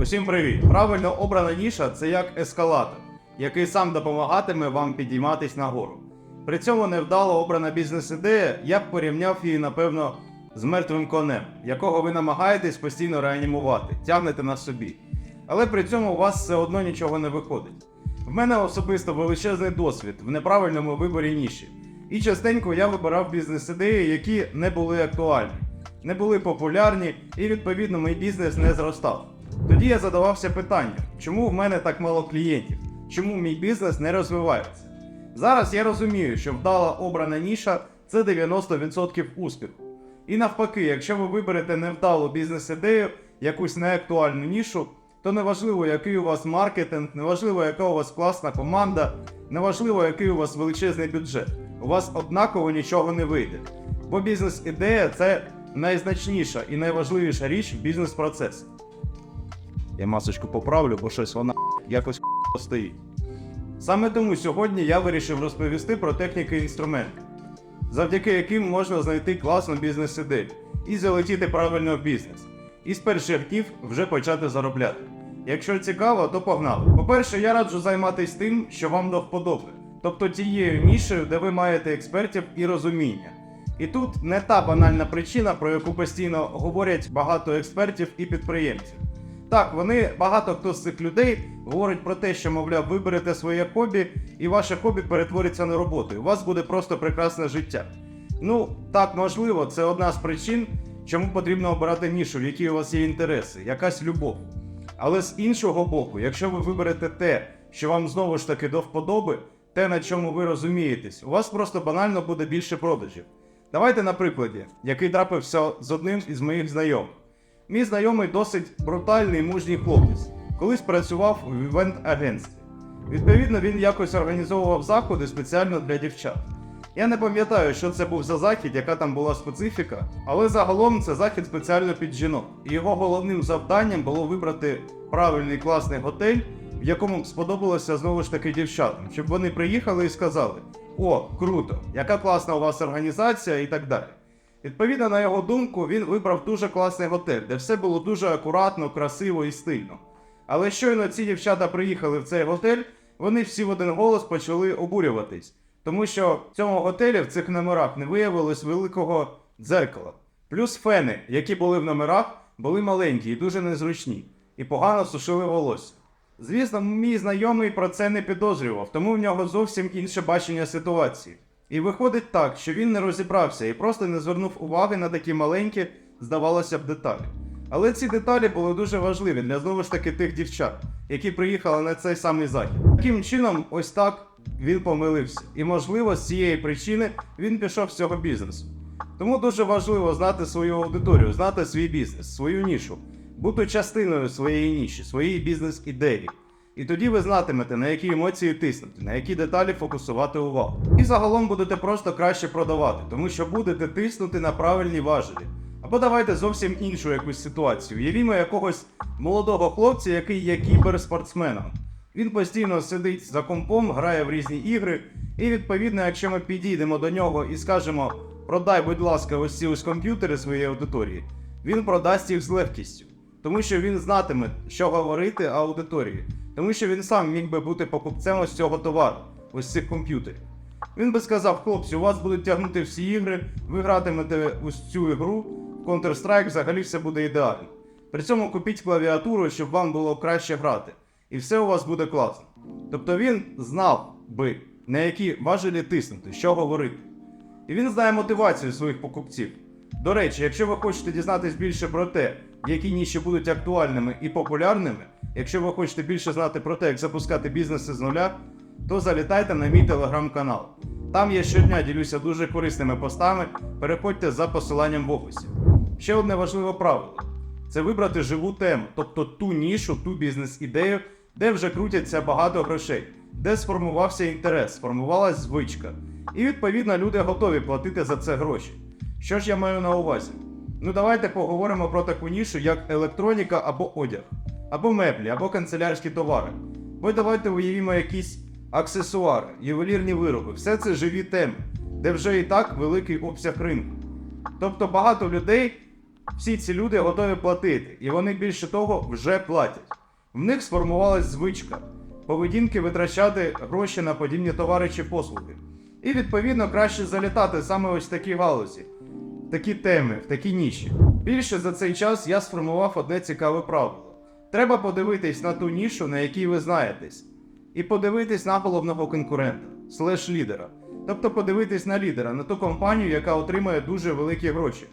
Усім привіт! Правильно обрана ніша це як ескалатор, який сам допомагатиме вам підійматись нагору. При цьому невдало обрана бізнес-ідея, я б порівняв її, напевно, з мертвим конем, якого ви намагаєтесь постійно реанімувати, тягнете на собі. Але при цьому у вас все одно нічого не виходить. В мене особисто величезний досвід в неправильному виборі ніші. І частенько я вибирав бізнес-ідеї, які не були актуальні, не були популярні, і відповідно мій бізнес не зростав. Тоді я задавався питанням, чому в мене так мало клієнтів, чому мій бізнес не розвивається. Зараз я розумію, що вдала обрана ніша це 90% успіху. І навпаки, якщо ви виберете невдалу бізнес-ідею, якусь неактуальну нішу, то неважливо, який у вас маркетинг, неважливо, яка у вас класна команда, неважливо, який у вас величезний бюджет. У вас однаково нічого не вийде. Бо бізнес-ідея це найзначніша і найважливіша річ в бізнес-процесі. Я масочку поправлю, бо щось вона якось стоїть. Саме тому сьогодні я вирішив розповісти про техніки і інструменти, завдяки яким можна знайти класну бізнес-ідею і залетіти правильно в бізнес. І з перших днів вже почати заробляти. Якщо цікаво, то погнали. По-перше, я раджу займатися тим, що вам до вподоби, тобто тією нішею, де ви маєте експертів і розуміння. І тут не та банальна причина, про яку постійно говорять багато експертів і підприємців. Так, вони багато хто з цих людей говорить про те, що, мовляв, виберете своє хобі, і ваше хобі перетвориться на роботу. І у вас буде просто прекрасне життя. Ну, так, можливо, це одна з причин, чому потрібно обирати нішу, в якій у вас є інтереси, якась любов. Але з іншого боку, якщо ви виберете те, що вам знову ж таки до вподоби, те, на чому ви розумієтесь, у вас просто банально буде більше продажів. Давайте на прикладі, який трапився з одним із моїх знайомих. Мій знайомий досить брутальний мужній хлопець. Колись працював в івент-агентстві. Відповідно, він якось організовував заходи спеціально для дівчат. Я не пам'ятаю, що це був за захід, яка там була специфіка, але загалом це захід спеціально під жінок. Його головним завданням було вибрати правильний класний готель, в якому сподобалося знову ж таки дівчатам, щоб вони приїхали і сказали: О, круто, яка класна у вас організація і так далі. Відповідно, на його думку, він вибрав дуже класний готель, де все було дуже акуратно, красиво і стильно. Але щойно ці дівчата приїхали в цей готель, вони всі в один голос почали обурюватись, тому що в цьому готелі в цих номерах не виявилось великого дзеркала. Плюс фени, які були в номерах, були маленькі і дуже незручні, і погано сушили волосся. Звісно, мій знайомий про це не підозрював, тому в нього зовсім інше бачення ситуації. І виходить так, що він не розібрався і просто не звернув уваги на такі маленькі, здавалося б, деталі. Але ці деталі були дуже важливі для знову ж таки тих дівчат, які приїхали на цей самий захід. Таким чином, ось так він помилився. І, можливо, з цієї причини він пішов з цього бізнесу. Тому дуже важливо знати свою аудиторію, знати свій бізнес, свою нішу, бути частиною своєї ніші, своєї бізнес-ідеї. І тоді ви знатимете, на які емоції тиснути, на які деталі фокусувати увагу. І загалом будете просто краще продавати, тому що будете тиснути на правильні важелі. Або давайте зовсім іншу якусь ситуацію. Уявімо якогось молодого хлопця, який є кіберспортсменом. Він постійно сидить за компом, грає в різні ігри, і відповідно, якщо ми підійдемо до нього і скажемо продай, будь ласка, ось ці ось комп'ютери своєї аудиторії, він продасть їх з легкістю. Тому що він знатиме, що говорити аудиторії, тому що він сам міг би бути покупцем ось цього товару, ось цих комп'ютерів. Він би сказав, хлопці, у вас будуть тягнути всі ігри, ви гратимете ось цю ігру, Counter-Strike взагалі все буде ідеально. При цьому купіть клавіатуру, щоб вам було краще грати. І все у вас буде класно. Тобто він знав би, на які важелі тиснути, що говорити. І він знає мотивацію своїх покупців. До речі, якщо ви хочете дізнатись більше про те, які ніші будуть актуальними і популярними, якщо ви хочете більше знати про те, як запускати бізнеси з нуля, то залітайте на мій телеграм-канал. Там я щодня ділюся дуже корисними постами. Переходьте за посиланням в описі. Ще одне важливе правило це вибрати живу тему, тобто ту нішу, ту бізнес-ідею, де вже крутяться багато грошей, де сформувався інтерес, сформувалась звичка. І відповідно люди готові платити за це гроші. Що ж я маю на увазі? Ну давайте поговоримо про таку нішу, як електроніка або одяг, або меблі, або канцелярські товари. Бо давайте уявімо якісь аксесуари, ювелірні вироби, все це живі теми, де вже і так великий обсяг ринку. Тобто багато людей Всі ці люди готові платити, і вони більше того вже платять. В них сформувалась звичка поведінки витрачати гроші на подібні товари чи послуги. І відповідно краще залітати саме ось такі галузі, такі теми, в такі ніші. Більше за цей час я сформував одне цікаве правило. Треба подивитись на ту нішу, на якій ви знаєтесь, і подивитись на головного конкурента, слеш лідера. Тобто подивитись на лідера, на ту компанію, яка отримує дуже великі гроші.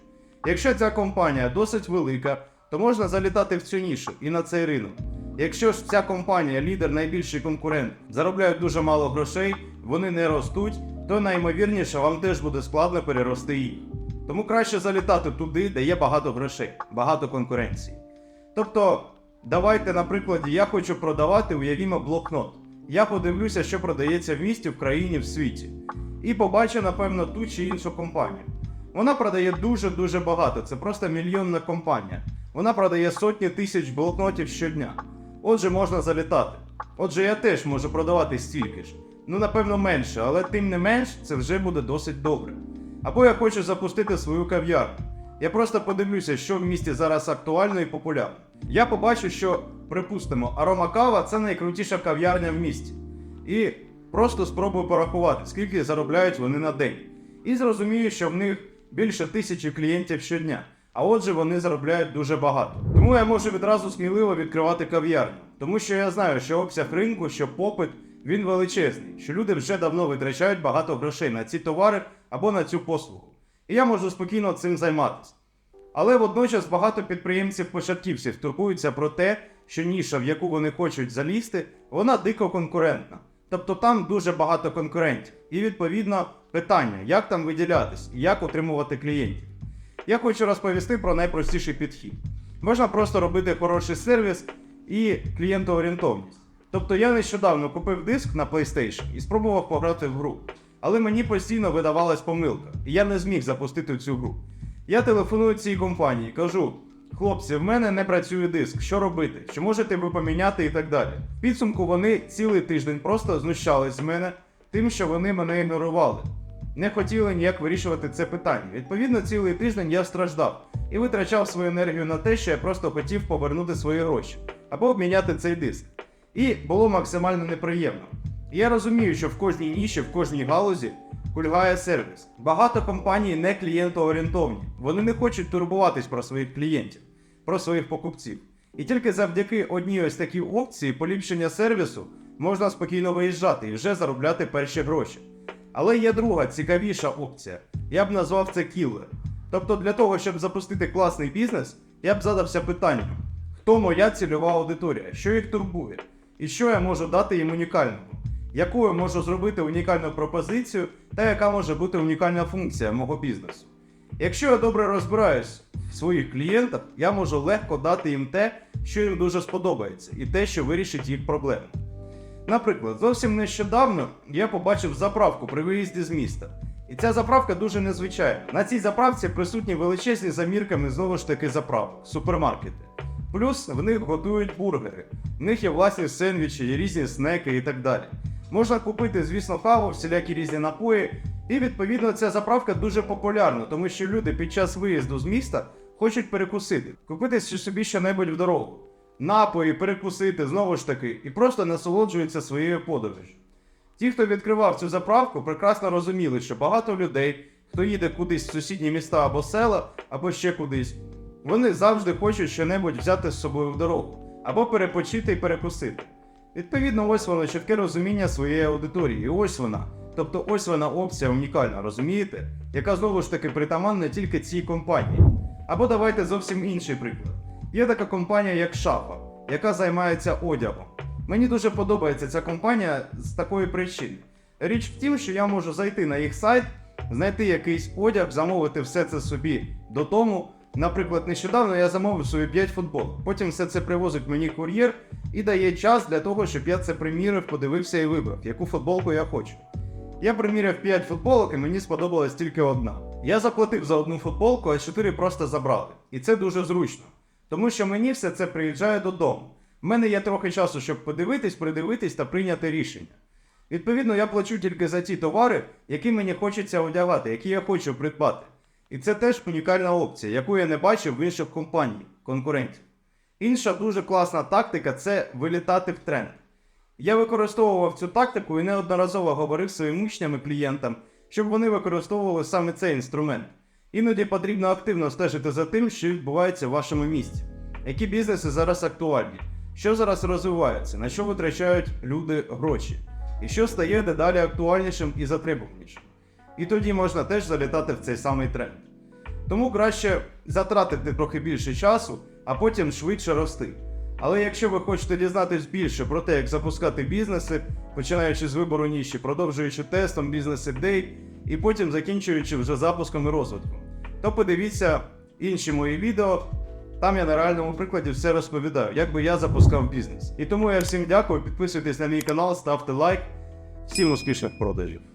Якщо ця компанія досить велика, то можна залітати в цю нішу і на цей ринок. Якщо ж ця компанія, лідер, найбільший конкурент, заробляють дуже мало грошей, вони не ростуть, то наймовірніше вам теж буде складно перерости їх. Тому краще залітати туди, де є багато грошей, багато конкуренції. Тобто, давайте, на прикладі, я хочу продавати, уявімо, блокнот. Я подивлюся, що продається в місті, в країні, в світі. І побачу, напевно, ту чи іншу компанію. Вона продає дуже-дуже багато, це просто мільйонна компанія. Вона продає сотні тисяч блокнотів щодня. Отже, можна залітати. Отже, я теж можу продавати стільки ж. Ну, напевно, менше, але тим не менш, це вже буде досить добре. Або я хочу запустити свою кав'ярню. Я просто подивлюся, що в місті зараз актуально і популярно. Я побачу, що, припустимо, арома кава це найкрутіша кав'ярня в місті. І просто спробую порахувати, скільки заробляють вони на день. І зрозумію, що в них більше тисячі клієнтів щодня. А отже, вони заробляють дуже багато. Тому я можу відразу сміливо відкривати кав'ярню, тому що я знаю, що обсяг ринку, що попит, він величезний, що люди вже давно витрачають багато грошей на ці товари або на цю послугу. І я можу спокійно цим займатися. Але водночас багато підприємців-початківців турбуються про те, що ніша, в яку вони хочуть залізти, вона дико конкурентна. Тобто там дуже багато конкурентів. І відповідно питання, як там виділятись і як отримувати клієнтів. Я хочу розповісти про найпростіший підхід. Можна просто робити хороший сервіс і клієнтоорієнтовність. Тобто я нещодавно купив диск на PlayStation і спробував пограти в гру. Але мені постійно видавалась помилка, і я не зміг запустити цю гру. Я телефоную цій компанії, кажу: хлопці, в мене не працює диск, що робити? Чи можете ви поміняти і так далі. В підсумку вони цілий тиждень просто знущались з мене тим, що вони мене ігнорували. Не хотіли ніяк вирішувати це питання. Відповідно, цілий тиждень я страждав і витрачав свою енергію на те, що я просто хотів повернути свої гроші або обміняти цей диск. І було максимально неприємно. Я розумію, що в кожній ніші, в кожній галузі кульгає сервіс. Багато компаній не клієнтоорієнтовні. Вони не хочуть турбуватись про своїх клієнтів, про своїх покупців. І тільки завдяки одній ось такій опції поліпшення сервісу можна спокійно виїжджати і вже заробляти перші гроші. Але є друга цікавіша опція. Я б назвав це кілер. Тобто для того, щоб запустити класний бізнес, я б задався питанням: хто моя цільова аудиторія, що їх турбує, і що я можу дати їм унікального, яку я можу зробити унікальну пропозицію та яка може бути унікальна функція мого бізнесу. Якщо я добре розбираюсь в своїх клієнтах, я можу легко дати їм те, що їм дуже сподобається, і те, що вирішить їх проблеми. Наприклад, зовсім нещодавно я побачив заправку при виїзді з міста. І ця заправка дуже незвичайна. На цій заправці присутні величезні замірками знову ж таки заправок, супермаркети. Плюс в них готують бургери, в них є власні сендвічі, є різні снеки і так далі. Можна купити, звісно, каву, всілякі різні напої. І відповідно ця заправка дуже популярна, тому що люди під час виїзду з міста хочуть перекусити, купити собі щонебудь в дорогу напої, перекусити знову ж таки, і просто насолоджуються своєю подорожю. Ті, хто відкривав цю заправку, прекрасно розуміли, що багато людей, хто їде кудись в сусідні міста або села, або ще кудись, вони завжди хочуть щонебудь взяти з собою в дорогу, або перепочити і перекусити. Відповідно, ось воно чітке розуміння своєї аудиторії, і ось вона. Тобто ось вона опція унікальна, розумієте? Яка знову ж таки притаманна тільки цій компанії. Або давайте зовсім інший приклад. Є така компанія, як Шафа, яка займається одягом. Мені дуже подобається ця компанія з такої причини. Річ в тім, що я можу зайти на їх сайт, знайти якийсь одяг, замовити все це собі додому. Наприклад, нещодавно я замовив собі 5 футболок. Потім все це привозить мені кур'єр і дає час для того, щоб я це примірив, подивився і вибрав, яку футболку я хочу. Я приміряв 5 футболок і мені сподобалась тільки одна. Я заплатив за одну футболку, а 4 просто забрали. І це дуже зручно. Тому що мені все це приїжджає додому. У мене є трохи часу, щоб подивитись, придивитись та прийняти рішення. Відповідно, я плачу тільки за ті товари, які мені хочеться одягати, які я хочу придбати. І це теж унікальна опція, яку я не бачив в інших компаній, конкурентів. Інша дуже класна тактика це вилітати в тренд. Я використовував цю тактику і неодноразово говорив своїм учням і клієнтам, щоб вони використовували саме цей інструмент. Іноді потрібно активно стежити за тим, що відбувається в вашому місті. Які бізнеси зараз актуальні, що зараз розвивається, на що витрачають люди гроші, і що стає дедалі актуальнішим і затребуванішим. І тоді можна теж залітати в цей самий тренд. Тому краще затратити трохи більше часу, а потім швидше рости. Але якщо ви хочете дізнатись більше про те, як запускати бізнеси, починаючи з вибору ніші, продовжуючи тестом бізнес-ідей і потім закінчуючи вже запуском і розвитком, то подивіться інші мої відео. Там я на реальному прикладі все розповідаю, як би я запускав бізнес. І тому я всім дякую, підписуйтесь на мій канал, ставте лайк. Всім успішних продажів!